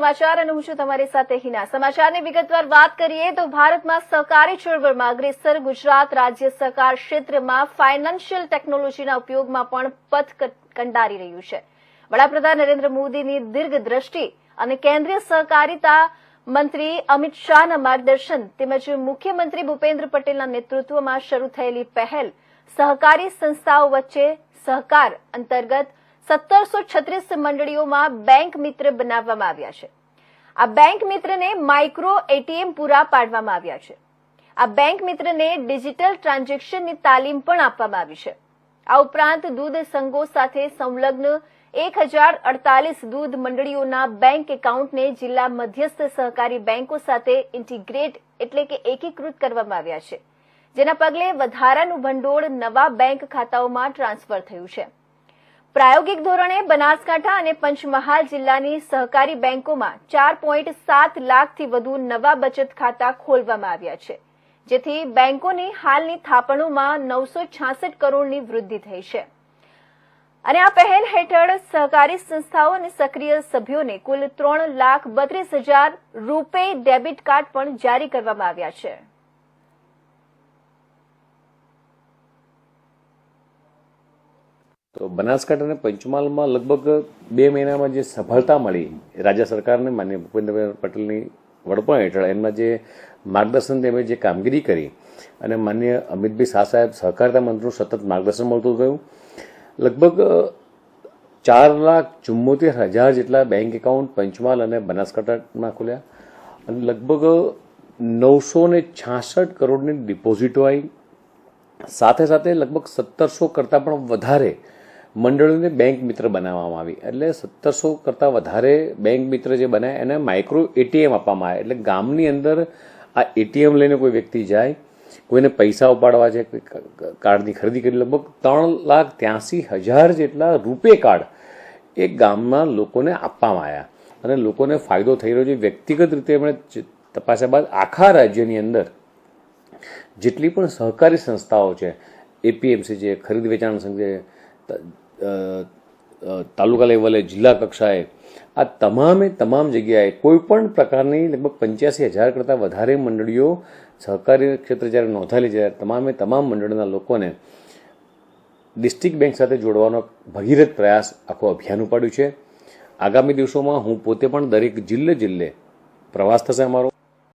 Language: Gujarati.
સમાચાર અને હું છું તમારી સાથે હિના. સમાચારની વિગતવાર વાત કરીએ તો ભારતમાં સહકારી ચળવળમાં અગ્રેસર ગુજરાત રાજ્ય સહકાર ક્ષેત્રમાં ફાઇનાન્શિયલ ટેકનોલોજીના ઉપયોગમાં પણ પથ કંડારી રહ્યું છે. વડાપ્રધાન નરેન્દ્ર મોદીની દીર્ઘ દ્રષ્ટિ અને કેન્દ્રીય સહકારિતા મંત્રી અમિત શાહના માર્ગદર્શન તેમજ મુખ્યમંત્રી ભૂપેન્દ્ર પટેલના નેતૃત્વમાં શરૂ થયેલી પહેલ સહકારી સંસ્થાઓ વચ્ચે સહકાર અંતર્ગત સત્તરસો છત્રીસ મંડળીઓમાં બેંક મિત્ર બનાવવામાં આવ્યા છે. આ બેંક મિત્રને માઇક્રો એટીએમ પૂરા પાડવામાં આવ્યા છે. આ બેંક મિત્રને ડિજિટલ ટ્રાન્ઝેક્શનની તાલીમ પણ આપવામાં આવી છે. આ ઉપરાંત દૂધ સંઘો સાથે સંલગ્ન એક હજાર અડતાલીસ દૂધ મંડળીઓના બેંક એકાઉન્ટને જિલ્લા મધ્યસ્થ સહકારી બેંકો સાથે ઇન્ટિગ્રેટ એટલે કે એકીકૃત કરવામાં આવ્યા છે. જેના પગલે વધારાનું ભંડોળ નવા બેંક ખાતાઓમાં ટ્રાન્સફર થયું છે. પ્રાયોગિક ધોરણે બનાસકાંઠા અને પંચમહાલ જિલ્લાની સહકારી બેંકોમાં ચાર પોઈન્ટ સાત લાખથી વધુ નવા બચત ખાતા ખોલવામાં આવ્યા છે, જેથી બેંકોની હાલની થાપણોમાં નવસો છાસઠ કરોડની વૃદ્ધિ થઈ છે. અને આ પહેલ હેઠળ સહકારી સંસ્થાઓ અને સક્રિય સભ્યોને કુલ ત્રણ લાખ બત્રીસ હજાર રૂપે ડેબિટ કાર્ડ પણ જારી કરવામાં આવ્યા છે. તો બનાસકાંઠા અને પંચમહાલમાં લગભગ બે મહિનામાં જે સફળતા મળી રાજ્ય સરકારને માન્ય ભૂપેન્દ્રભાઈ પટેલની વડપણ હેઠળ એમના જે માર્ગદર્શન તેમણે જે કામગીરી કરી અને માન્ય અમિતભાઈ શાહ સાહેબ સહકારિતા મંત્રીનું સતત માર્ગદર્શન મળતું ગયું. લગભગ ચાર લાખ ચુમ્મોતેર હજાર જેટલા બેંક એકાઉન્ટ પંચમહાલ અને બનાસકાંઠામાં ખુલ્યા અને લગભગ નવસો ને છાસઠ કરોડની ડિપોઝિટો આવી સાથે સાથે લગભગ સત્તરસો કરતાં પણ વધારે મંડળોને બેંક મિત્ર બનાવવામાં આવી. એટલે સત્તરસો કરતાં વધારે બેંક મિત્ર જે બનાવ્યા એને માઇક્રો એટીએમ આપવામાં આવે. એટલે ગામની અંદર આ એટીએમ લઈને કોઈ વ્યક્તિ જાય, કોઈને પૈસા ઉપાડવા છે કાર્ડની ખરીદી કરી, લગભગ ત્રણ લાખ ત્યાંસી હજાર જેટલા રૂપે કાર્ડ એ ગામના લોકોને આપવામાં આવ્યા. અને લોકોને ફાયદો થઈ રહ્યો છે. વ્યક્તિગત રીતે એમણે તપાસ્યા બાદ આખા રાજ્યની અંદર જેટલી પણ સહકારી સંસ્થાઓ છે એપીએમસી છે ખરીદ વેચાણ સંઘ છે તાલુકા લેવલે, જિલ્લા કક્ષાએ આ તમામે તમામ જગ્યાએ કોઈપણ પ્રકારની લગભગ પંચ્યાસી હજાર કરતાં વધારે મંડળીઓ સહકારી ક્ષેત્રે જ્યારે નોંધાયેલી ત્યારે તમામે તમામ મંડળના લોકોને ડિસ્ટ્રિક્ટ બેંક સાથે જોડવાનો ભગીરથ પ્રયાસ આખો અભિયાન ઉપાડ્યું છે. આગામી દિવસોમાં હું પોતે પણ દરેક જિલ્લે જિલ્લે પ્રવાસ થશે અમારો.